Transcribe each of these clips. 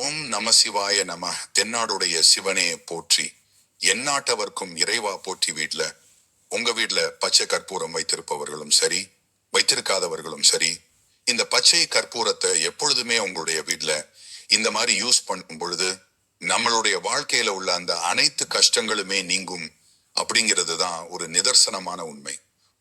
ஓம் நம சிவாய நம. தென்னாடுடைய சிவனே போற்றி. எந்நாட்டவர்க்கும் இறைவா போற்றி வீட்ல. உங்க வீட்டில் பச்சை கற்பூரம் வைத்திருப்பவர்களும் சரி வைத்திருக்காதவர்களும் சரி இந்த பச்சை கற்பூரத்தை எப்பொழுதுமே உங்களுடைய வீட்ல இந்த மாதிரி யூஸ் பண்ணும் பொழுது நம்மளுடைய வாழ்க்கையில உள்ள அந்த அனைத்து கஷ்டங்களுமே நீங்கும் அப்படிங்கிறது தான் ஒரு நிதர்சனமான உண்மை.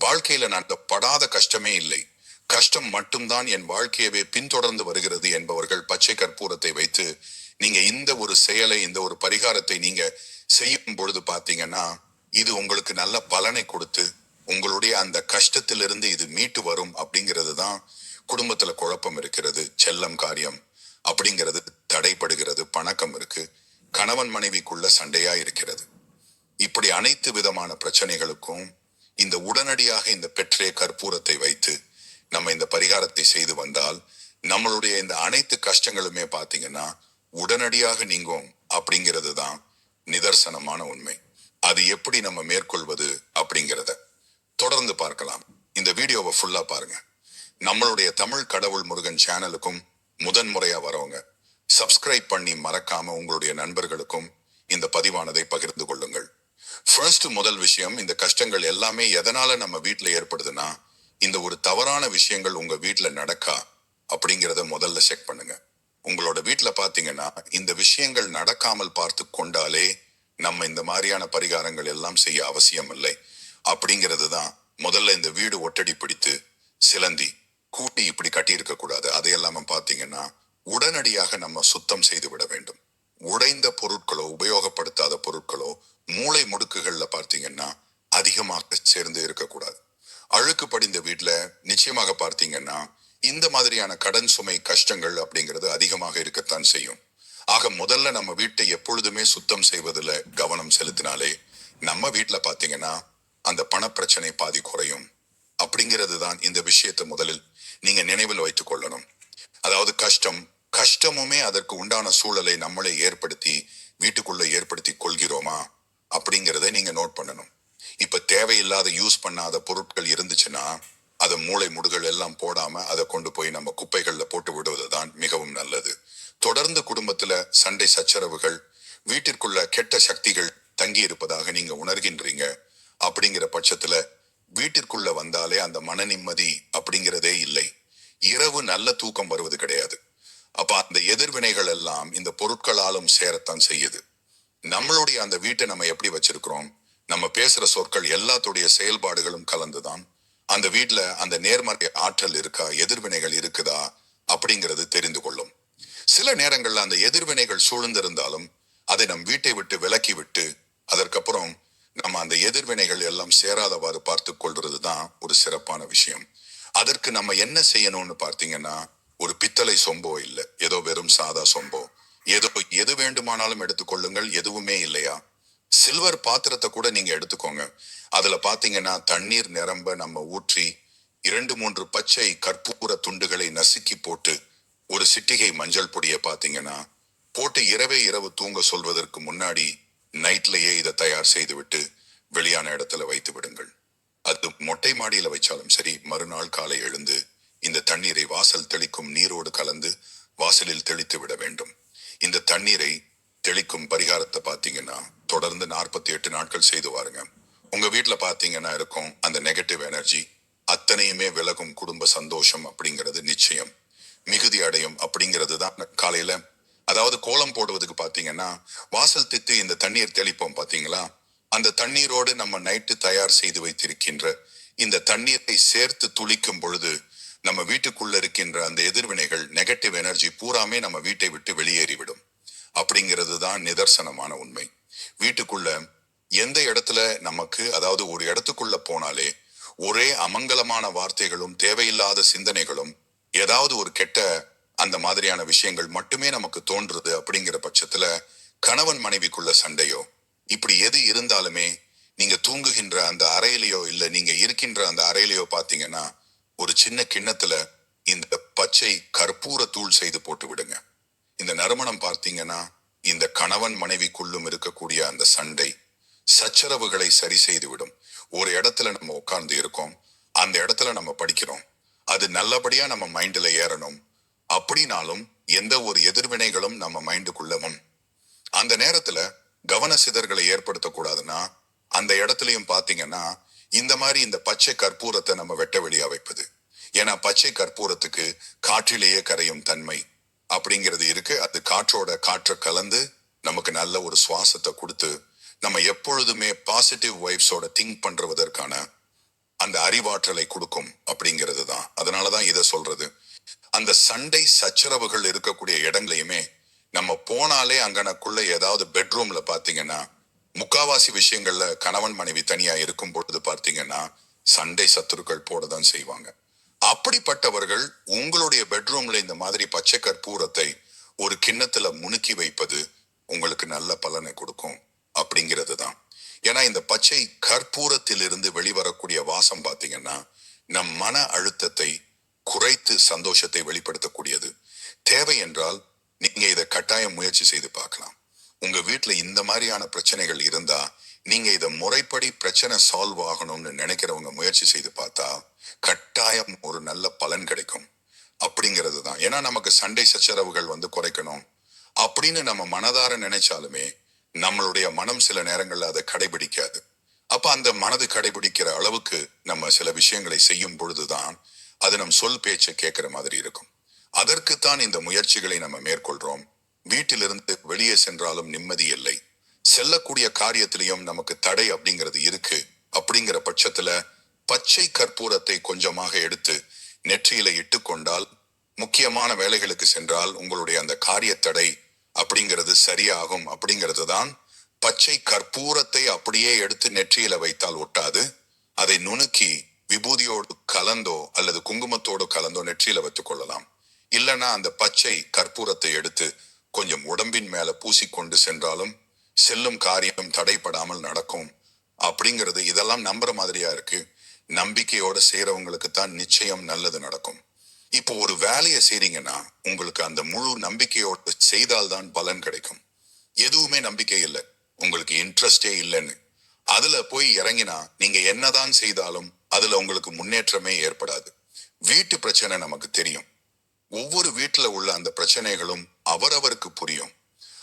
வாழ்க்கையில நான் படாத கஷ்டமே இல்லை. கஷ்டம் மட்டும்தான் என் வாழ்க்கையவே பின்தொடர்ந்து வருகிறது என்பவர்கள் பச்சை கற்பூரத்தை வைத்து நீங்க இந்த ஒரு செயலை இந்த ஒரு பரிகாரத்தை நீங்க செய்யும் பொழுது பாத்தீங்கன்னா இது உங்களுக்கு நல்ல பலனை கொடுத்து உங்களுடைய அந்த கஷ்டத்திலிருந்து இது மீட்டு வரும் அப்படிங்கிறது தான் குடும்பத்துல குழப்பம் இருக்கிறது செல்லம் காரியம் அப்படிங்கிறது தடைப்படுகிறது பணக்கம் இருக்கு கணவன் மனைவிக்குள்ள சண்டையா இருக்கிறது. இப்படி அனைத்து விதமான பிரச்சனைகளுக்கும் இந்த உடனடியாக இந்த பெற்றே கற்பூரத்தை வைத்து நம்ம இந்த பரிகாரத்தை செய்து வந்தால் நம்மளுடைய இந்த அனைத்து கஷ்டங்களுமே பார்த்தீங்கன்னா உடனடியாக நீங்கும் அப்படிங்கிறது தான் நிதர்சனமான உண்மை. அது எப்படி நம்ம மேற்கொள்வது அப்படிங்கிறத தொடர்ந்து பார்க்கலாம். இந்த வீடியோவை ஃபுல்லா பாருங்க. நம்மளுடைய தமிழ் கடவுள் முருகன் சேனலுக்கும் முதன் முறையா வரவங்க சப்ஸ்கிரைப் பண்ணி மறக்காம உங்களுடைய நண்பர்களுக்கும் இந்த பதிவானதை பகிர்ந்து கொள்ளுங்கள். ஃபர்ஸ்ட் முதல் விஷயம் இந்த கஷ்டங்கள் எல்லாமே எதனால நம்ம வீட்டில் ஏற்படுதுன்னா இந்த ஒரு தவறான விஷயங்கள் உங்க வீட்டுல நடக்கா அப்படிங்கிறத முதல்ல செக் பண்ணுங்க. உங்களோட வீட்டுல பாத்தீங்கன்னா இந்த விஷயங்கள் நடக்காமல் பார்த்து கொண்டாலே நம்ம இந்த மாதிரியான பரிகாரங்கள் எல்லாம் செய்ய அவசியம் இல்லை. அப்படிங்கிறது தான் முதல்ல இந்த வீடு ஒட்டடி பிடித்து சிலந்தி கூட்டி இப்படி கட்டியிருக்க கூடாது. அதையெல்லாம பாத்தீங்கன்னா உடனடியாக நம்ம சுத்தம் செய்து விட வேண்டும். உடைந்த பொருட்களோ உபயோகப்படுத்தாத பொருட்களோ மூளை முடுக்குகள்ல பார்த்தீங்கன்னா அதிகமாக சேர்ந்து இருக்கக்கூடாது. அழுக்கு படிந்த வீட்டில் நிச்சயமாக பார்த்தீங்கன்னா இந்த மாதிரியான கடன் சுமை கஷ்டங்கள் அப்படிங்கிறது அதிகமாக இருக்கத்தான் செய்யும். ஆக முதல்ல நம்ம வீட்டை எப்பொழுதுமே சுத்தம் செய்வதில் கவனம் செலுத்தினாலே நம்ம வீட்டில் பார்த்தீங்கன்னா அந்த பணப்பிரச்சனை பாதி குறையும். அப்படிங்கிறது தான் இந்த விஷயத்தை முதலில் நீங்க நினைவில் வைத்துக் கொள்ளணும். அதாவது கஷ்டம் கஷ்டமுமே அதற்கு உண்டான சூழலை நம்மளே ஏற்படுத்தி வீட்டுக்குள்ள ஏற்படுத்தி கொள்கிறோமா அப்படிங்கிறத நீங்க நோட் பண்ணணும். இப்ப தேவையில்லாத யூஸ் பண்ணாத பொருட்கள் இருந்துச்சுன்னா அதை மூளை முடுகள் எல்லாம் போடாம அதை கொண்டு போய் நம்ம குப்பைகள்ல போட்டு விடுவதுதான் மிகவும் நல்லது. தொடர்ந்து குடும்பத்துல சண்டை சச்சரவுகள் வீட்டிற்குள்ள கெட்ட சக்திகள் தங்கி இருப்பதாக நீங்க உணர்கின்றீங்க. அப்படிங்கிற பட்சத்துல வீட்டிற்குள்ள வந்தாலே அந்த மன நிம்மதி அப்படிங்கிறதே இல்லை. இரவு நல்ல தூக்கம் வருவது கிடையாது. அப்ப அந்த எதிர்வினைகள் எல்லாம் இந்த பொருட்களாலும் சேரத்தான் செய்யுது. நம்மளுடைய அந்த வீட்டை நம்ம எப்படி வச்சிருக்கிறோம்? நம்ம பேசுற சொற்கள் எல்லாத்துடைய செயல்பாடுகளும் கலந்துதான். அந்த வீட்ல அந்த நேர்மறை ஆற்றல் இருக்கா எதிர்வினைகள் இருக்குதா அப்படிங்கிறது தெரிந்து கொள்ளும். சில நேரங்கள்ல அந்த எதிர்வினைகள் சூழ்ந்திருந்தாலும் அதை நம் வீட்டை விட்டு விலக்கி விட்டு அதற்கப்புறம் நம்ம அந்த எதிர்வினைகள் எல்லாம் சேராதவாறு பார்த்து கொள்றது தான் ஒரு சிறப்பான விஷயம். அதற்கு நம்ம என்ன செய்யணும்னு பார்த்தீங்கன்னா ஒரு பித்தளை சொம்போ இல்லை ஏதோ வெறும் சாதா சொம்போ. ஏதோ எது வேண்டுமானாலும் எடுத்துக்கொள்ளுங்கள் எதுவுமே இல்லையா? சில்வர் பாத்திரத்தை கூட நீங்க எடுத்துக்கோங்க. அதுல பாத்தீங்கன்னா தண்ணீர் நிரம்ப நம்ம ஊற்றி இரண்டு மூன்று பச்சை கற்பூர துண்டுகளை நசுக்கி போட்டு ஒரு சிட்டிகை மஞ்சள் பொடியை பாத்தீங்கன்னா போட்டு இரவே இரவு தூங்க சொல்வதற்கு முன்னாடி நைட்லயே இதை தயார் செய்துவிட்டு வெளியான இடத்துல வைத்து விடுங்கள். அது மொட்டை மாடியில வச்சாலும் சரி மறுநாள் காலை எழுந்து இந்த தண்ணீரை வாசல் தெளிக்கும் நீரோடு கலந்து வாசலில் தெளித்து விட வேண்டும். இந்த தண்ணீரை தெளிக்கும் பரிகாரத்தை பார்த்தீங்கன்னா தொடர்ந்து நாற்பத்தி எட்டு நாட்கள் செய்து வாருங்க. உங்க வீட்டில் பார்த்தீங்கன்னா இருக்கும் அந்த நெகட்டிவ் எனர்ஜி அத்தனையுமே விலகும் குடும்ப சந்தோஷம் அப்படிங்கிறது நிச்சயம். மிகுதி அடையும் அப்படிங்கிறது தான் காலையில. அதாவது கோலம் போடுவதுக்கு பாத்தீங்கன்னா வாசல் தித்து இந்த தண்ணீர் தெளிப்போம் பார்த்தீங்களா அந்த தண்ணீரோடு நம்ம நைட்டு தயார் செய்து வைத்திருக்கின்ற இந்த தண்ணீரை சேர்த்து துளிக்கும் பொழுது நம்ம வீட்டுக்குள்ள இருக்கின்ற அந்த எதிர்வினைகள் நெகட்டிவ் எனர்ஜி பூராமே நம்ம வீட்டை விட்டு வெளியேறிவிடும். அப்படிங்கிறது தான் நிதர்சனமான உண்மை. வீட்டுக்குள்ள எந்த இடத்துல நமக்கு அதாவது ஒரு இடத்துக்குள்ள போனாலே ஒரே அமங்கலமான வார்த்தைகளும் தேவையில்லாத சிந்தனைகளும் ஏதாவது ஒரு கெட்ட அந்த மாதிரியான விஷயங்கள் மட்டுமே நமக்கு தோன்றுறது அப்படிங்கிற பட்சத்துல கணவன் மனைவிக்குள்ள சண்டையோ இப்படி எது இருந்தாலுமே நீங்க தூங்குகின்ற அந்த அறையிலையோ இல்ல நீங்க இருக்கின்ற அந்த அறையிலையோ பாத்தீங்கன்னா ஒரு சின்ன கிண்ணத்துல இந்த பச்சை கற்பூர தூள் செய்து போட்டு விடுங்க. இந்த நறுமணம் பார்த்தீங்கன்னா இந்த கணவன் மனைவிக்குள்ளும் இருக்கக்கூடிய அந்த சண்டை சச்சரவுகளை சரி செய்து விடும் ஒரு இடத்துல நம்ம உட்கார்ந்து இருக்கோம். அந்த இடத்துல நம்ம படிக்கிறோம். அது நல்லபடியா நம்ம மைண்ட்ல ஏறணும். அப்படின்னாலும் எந்த ஒரு எதிர்வினைகளும் நம்ம மைண்டுக்குள்ளவும் அந்த நேரத்துல கவன சிதறலை ஏற்படுத்தக்கூடாதுன்னா அந்த இடத்துலயும் பாத்தீங்கன்னா இந்த மாதிரி இந்த பச்சை கற்பூரத்தை நம்ம வெட்ட வெளியா வைப்பது. ஏன்னா பச்சை கற்பூரத்துக்கு காற்றிலேயே கரையும் தன்மை. அப்படிங்கிறது இருக்கு. அது காற்றோட காற்றை கலந்து நமக்கு நல்ல ஒரு சுவாசத்தை கொடுத்து நம்ம எப்பொழுதுமே பாசிட்டிவ் வைப்ஸோட திங்க் பண்றதற்கான அந்த அறிவாற்றலை கொடுக்கும் அப்படிங்கிறது தான். அதனாலதான் இதை சொல்றது. அந்த சண்டை சச்சரவுகள் இருக்கக்கூடிய இடங்களையுமே நம்ம போனாலே அங்கனக்குள்ள ஏதாவது பெட்ரூம்ல பாத்தீங்கன்னா முக்காவாசி விஷயங்கள்ல கணவன் மனைவி தனியா இருக்கும் பொழுது பார்த்தீங்கன்னா சண்டை சத்துருக்கள் போட தான் செய்வாங்க. அப்படிப்பட்டவர்கள் உங்களுடைய பெட்ரூம்ல இந்த மாதிரி பச்சை கற்பூரத்தை ஒரு கிண்ணத்துல முணுக்கி வைப்பது உங்களுக்கு நல்ல பலனை கொடுக்கும் அப்படிங்கிறது தான் ஏன்னா இந்த பச்சை கற்பூரத்திலிருந்து வெளிவரக்கூடிய வாசம் பார்த்தீங்கன்னா நம் மன அழுத்தத்தை குறைத்து சந்தோஷத்தை வெளிப்படுத்தக்கூடியது. தேவை என்றால் நீங்க இதை கட்டாயம் முயற்சி செய்து பார்க்கலாம். உங்க வீட்டுல இந்த மாதிரியான பிரச்சனைகள் இருந்தா நீங்க இதை முறைப்படி பிரச்சனை சால்வ் ஆகணும்னு நினைக்கிறவங்க முயற்சி செய்து பார்த்தா நல்ல பலன் கிடைக்கும். அப்படிங்கிறது தான். ஏன்னா நமக்கு சண்டை சச்சரவுகள் வந்து குறைக்கணும். அப்படின்னு நம்ம மனதார நினைச்சாலுமே நம்மளுடைய மனம் சில நேரங்கள்ல அதை கடைபிடிக்காது. அப்ப அந்த மனது கடைபிடிக்கிற அளவுக்கு நம்ம சில விஷயங்களை செய்யும் பொழுதுதான் அது நம் சொல் பேச்சை கேட்கிற மாதிரி இருக்கும். அதற்குத்தான் இந்த முயற்சிகளை நம்ம மேற்கொள்றோம். வீட்டிலிருந்து வெளியே சென்றாலும் நிம்மதி இல்லை. செல்லக்கூடிய காரியத்திலையும் நமக்கு தடை அப்படிங்கிறது இருக்கு. அப்படிங்கிற பட்சத்துல பச்சை கற்பூரத்தை கொஞ்சமாக எடுத்து நெற்றியில இட்டு கொண்டால் முக்கியமான வேலைகளுக்கு சென்றால் உங்களுடைய அந்த காரிய தடை அப்படிங்கிறது சரியாகும் அப்படிங்கிறது தான் பச்சை கற்பூரத்தை அப்படியே எடுத்து நெற்றியில வைத்தால் ஒட்டாது. அதை நுணுக்கி விபூதியோடு கலந்தோ அல்லது குங்குமத்தோடு கலந்தோ நெற்றியில வைத்துக் கொள்ளலாம். இல்லைன்னா அந்த பச்சை கற்பூரத்தை எடுத்து கொஞ்சம் உடம்பின் மேல பூசிக்கொண்டு சென்றாலும் செல்லும் காரியம் தடைப்படாமல் நடக்கும் அப்படிங்கிறது இதெல்லாம் நம்புற மாதிரியா இருக்கு. நம்பிக்கையோட செய்யறவங்களுக்கு தான் நிச்சயம் நல்லது நடக்கும். இப்போ ஒரு வேலையை செய்றீங்கன்னா உங்களுக்கு அந்த முழு நம்பிக்கையோட செய்தால்தான் பலன் கிடைக்கும். எதுவுமே நம்பிக்கை இல்லை. உங்களுக்கு இன்ட்ரெஸ்டே இல்லைன்னு. அதுல போய் இறங்கினா நீங்க என்னதான் செய்தாலும் அதுல உங்களுக்கு முன்னேற்றமே ஏற்படாது. வீட்டு பிரச்சனை நமக்கு தெரியும். ஒவ்வொரு வீட்டுல உள்ள அந்த பிரச்சனைகளும் அவரவருக்கு புரியும்.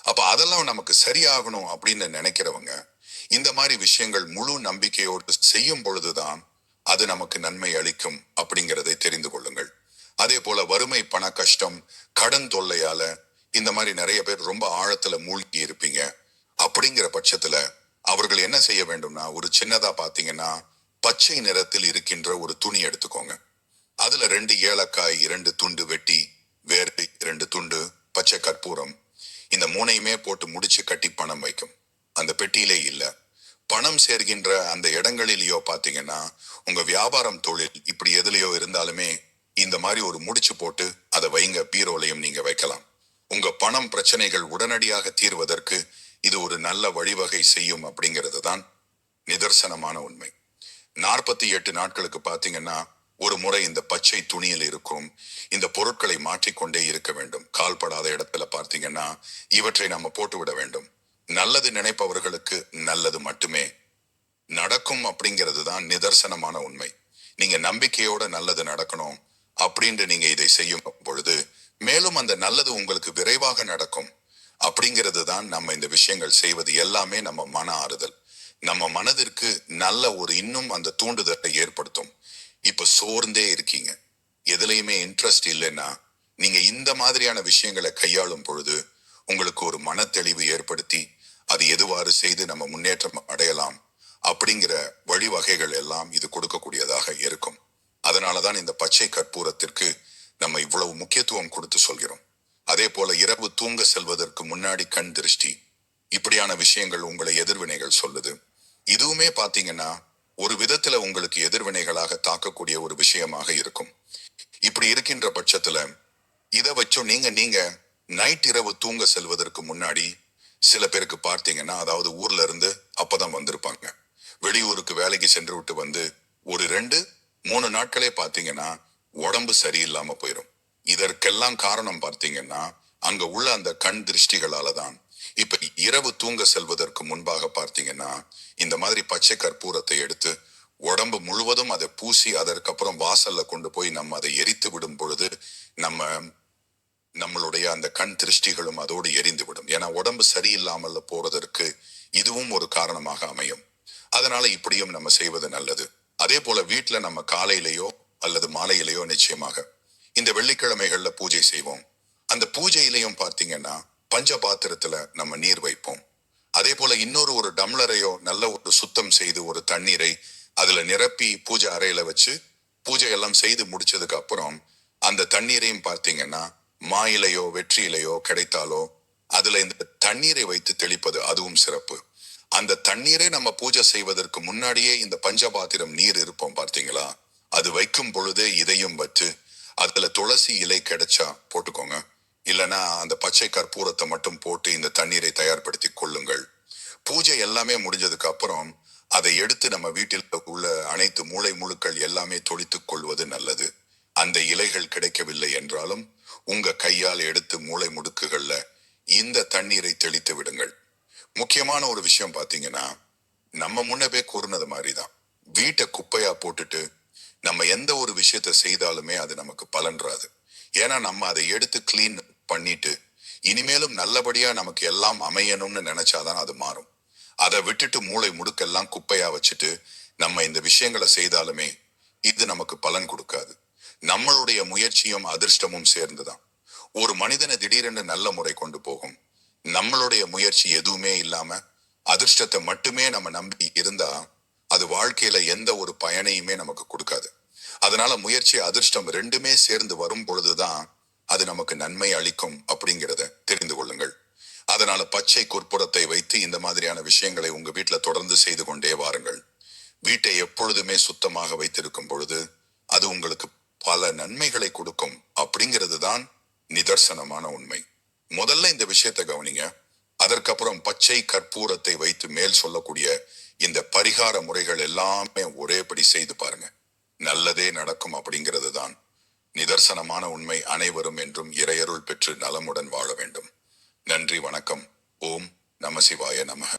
அப்ப அதெல்லாம் நமக்கு சரியாகணும் அப்படின்னு நினைக்கிறவங்க இந்த மாதிரி விஷயங்கள் முழு நம்பிக்கையோடு செய்யும் பொழுதுதான் அது நமக்கு நன்மை அளிக்கும் அப்படிங்கிறதை தெரிந்து கொள்ளுங்கள். அதே போல வறுமை பண கஷ்டம் கடன் தொல்லையால இந்த மாதிரி நிறைய பேர் ரொம்ப ஆழத்துல மூழ்கி இருப்பீங்க. அப்படிங்கிற பட்சத்துல அவர்கள் என்ன செய்ய வேண்டும்னா ஒரு சின்னதா பாத்தீங்கன்னா பச்சை நிறத்தில் இருக்கின்ற ஒரு துணி எடுத்துக்கோங்க. அதுல ரெண்டு ஏலக்காய் இரண்டு துண்டு வெட்டி வேர்வை இரண்டு துண்டு பச்சை கற்பூரம். இந்த மூணையுமே போட்டு முடிச்சு கட்டி பணம் வைக்கும். அந்த பெட்டியிலே இல்லை. பணம் சேர்கின்ற அந்த இடங்களிலேயோ பாத்தீங்கன்னா உங்க வியாபாரம் தொழில் இப்படி எதுலையோ இருந்தாலுமே இந்த மாதிரி ஒரு முடிச்சு போட்டு அதை வைங்க பீரோலையும் நீங்க வைக்கலாம். உங்க பணம் பிரச்சனைகள் உடனடியாக தீர்வதற்கு இது ஒரு நல்ல வழிவகை செய்யும் அப்படிங்கிறது தான் நிதர்சனமான உண்மை. நாற்பத்தி எட்டு நாட்களுக்கு பார்த்தீங்கன்னா ஒரு முறை இந்த பச்சை துணியில் இருக்கும் இந்த பொருட்களை மாற்றிக்கொண்டே இருக்க வேண்டும். கால்படாத இடத்துல பார்த்தீங்கன்னா இவற்றை நம்ம போட்டு விட வேண்டும். நல்லது நினைப்பவர்களுக்கு நல்லது மட்டுமே. நடக்கும் அப்படிங்கிறது தான் நிதர்சனமான உண்மை. நீங்க நம்பிக்கையோட நல்லது நடக்கணும் அப்படின்ட்டு நீங்க இதை செய்யும் பொழுது மேலும் அந்த நல்லது உங்களுக்கு விரைவாக நடக்கும் அப்படிங்கிறது தான் நம்ம இந்த விஷயங்கள் செய்வது எல்லாமே நம்ம மன ஆறுதல். நம்ம மனதிற்கு நல்ல ஒரு இன்னும் அந்த தூண்டுதலை ஏற்படுத்தும். இப்ப சோர்ந்தே இருக்கீங்க. எதுலையுமே இன்ட்ரெஸ்ட் இல்லைன்னா நீங்க இந்த மாதிரியான விஷயங்களை கையாளும் பொழுது உங்களுக்கு ஒரு மன தெளிவு ஏற்படுத்தி அது எதுவாறு செய்து நம்ம முன்னேற்றம் அடையலாம் அப்படிங்கிற வழிவகைகள் எல்லாம் இது கொடுக்கக்கூடியதாக இருக்கும். அதனாலதான் இந்த பச்சை கற்பூரத்திற்கு நம்ம இவ்வளவு முக்கியத்துவம் கொடுத்து சொல்கிறோம். அதே போல இரவு தூங்க செல்வதற்கு முன்னாடி கண் திருஷ்டி. இப்படியான விஷயங்கள் உங்களை எதிர்வினைகள் சொல்லுது. இதுவுமே பாத்தீங்கன்னா ஒரு விதத்துல உங்களுக்கு எதிர்வினைகளாக தாக்கக்கூடிய ஒரு விஷயமாக இருக்கும். இப்படி இருக்கின்ற பட்சத்துல இதை வச்சும் நீங்க நீங்க நைட் இரவு தூங்க செல்வதற்கு முன்னாடி சில பேருக்கு பார்த்தீங்கன்னா அதாவது ஊர்ல இருந்து அப்பதான் வந்திருப்பாங்க. வெளியூருக்கு வேலைக்கு சென்று விட்டு வந்து ஒரு ரெண்டு மூணு நாட்களே பார்த்தீங்கன்னா உடம்பு சரியில்லாம போயிடும் இதற்கெல்லாம் காரணம் பார்த்தீங்கன்னா அங்க உள்ள அந்த கண் திருஷ்டிகளால தான். இப்ப இரவு தூங்க செல்வதற்கு முன்பாக பார்த்தீங்கன்னா இந்த மாதிரி பச்சை கற்பூரத்தை எடுத்து உடம்பு முழுவதும் அதை பூசி அதற்கப்புறம் வாசல்ல கொண்டு போய் நம்ம அதை எரித்து விடும் பொழுது நம்ம நம்மளுடைய அந்த கண் திருஷ்டிகளும் அதோடு எரிந்துவிடும். ஏன்னா உடம்பு சரியில்லாமல் போறதற்கு இதுவும் ஒரு காரணமாக அமையும். அதனால இப்படியும் நம்ம செய்வது நல்லது. அதே போல வீட்டுல நம்ம காலையிலேயோ அல்லது மாலையிலேயோ நிச்சயமாக இந்த வெள்ளிக்கிழமைகள்ல பூஜை செய்வோம். அந்த பூஜையிலையும் பார்த்தீங்கன்னா பஞ்ச பாத்திரத்துல நம்ம நீர் வைப்போம். அதே போல இன்னொரு ஒரு டம்ளரையோ நல்ல ஒரு சுத்தம் செய்து ஒரு தண்ணீரை அதுல நிரப்பி பூஜை அறையில வச்சு பூஜை எல்லாம் செய்து முடிச்சதுக்கு அப்புறம் அந்த தண்ணீரையும் பார்த்தீங்கன்னா மாயிலையோ வெற்றியிலையோ கிடைத்தாலோ அதுல இந்த தண்ணீரை வைத்து தெளிப்பது அதுவும் சிறப்பு. அந்த தண்ணீரை நம்ம பூஜை செய்வதற்கு முன்னாடியே இந்த பஞ்சபாத்திரம் நீர் இருப்போம் பார்த்தீங்களா? அது வைக்கும் பொழுதே இதையும் வச்சு அதுல துளசி இலை கிடைச்சா போட்டுக்கோங்க. இல்லனா அந்த பச்சை கற்பூரத்தை மட்டும் போட்டு இந்த தண்ணீரை தயார்படுத்தி கொள்ளுங்கள். பூஜை எல்லாமே முடிஞ்சதுக்கு அப்புறம் அதை எடுத்து நம்ம வீட்டில் உள்ள அனைத்து மூளை முழுக்கள் எல்லாமே தொளித்துக் கொள்வது நல்லது. அந்த இலைகள் கிடைக்கவில்லை என்றாலும் உங்க கையால் எடுத்து மூளை முடுக்குகள்ல இந்த தண்ணீரை தெளித்து விடுங்கள். முக்கியமான ஒரு விஷயம் பாத்தீங்கன்னா நம்ம முன்னவே கூறினது மாதிரிதான். வீட்டை குப்பையா போட்டுட்டு நம்ம எந்த ஒரு விஷயத்த செய்தாலுமே அது நமக்கு பலன்றாது ஏன்னா நம்ம அதை எடுத்து க்ளீன் பண்ணிட்டு இனிமேலும் நல்லபடியா நமக்கு எல்லாம் அமையணும்னு நினைச்சாதான் அது மாறும். அதை விட்டுட்டு மூளை முடுக்கெல்லாம் குப்பையா வச்சுட்டு நம்ம இந்த விஷயங்களை செய்தாலுமே இது நமக்கு பலன் கொடுக்காது. நம்மளுடைய முயற்சியும் அதிர்ஷ்டமும் சேர்ந்துதான். ஒரு மனிதனை திடீரென்று நல்ல முறை கொண்டு போகும். நம்மளுடைய முயற்சி எதுவுமே இல்லாம அதிர்ஷ்டத்தை மட்டுமே நம்ம நம்பி இருந்தா அது வாழ்க்கையில எந்த ஒரு பயனையுமே நமக்கு கொடுக்காது. அதனால முயற்சி அதிர்ஷ்டம் ரெண்டுமே சேர்ந்து வரும் பொழுதுதான் அது நமக்கு நன்மை அளிக்கும் அப்படிங்கிறத தெரிந்து கொள்ளுங்கள். அதனால பச்சை குற்புறத்தை வைத்து இந்த மாதிரியான விஷயங்களை உங்க வீட்டுல தொடர்ந்து செய்து கொண்டே வாருங்கள். வீட்டை எப்பொழுதுமே சுத்தமாக வைத்திருக்கும் பொழுது அது உங்களுக்கு பல நன்மைகளை கொடுக்கும் அப்படிங்கிறது தான் நிதர்சனமான உண்மை. முதல்ல இந்த விஷயத்தை கவனிங்க. அதற்கப்புறம் பச்சை கற்பூரத்தை வைத்து மேல் சொல்லக்கூடிய இந்த பரிகார முறைகள் எல்லாமே ஒரேபடி செய்து பாருங்க. நல்லதே நடக்கும் அப்படிங்கிறது தான் நிதர்சனமான உண்மை அனைவரும் என்றும் இறையருள் பெற்று நலமுடன் வாழ வேண்டும். நன்றி வணக்கம். ஓம் நமசிவாய நமக.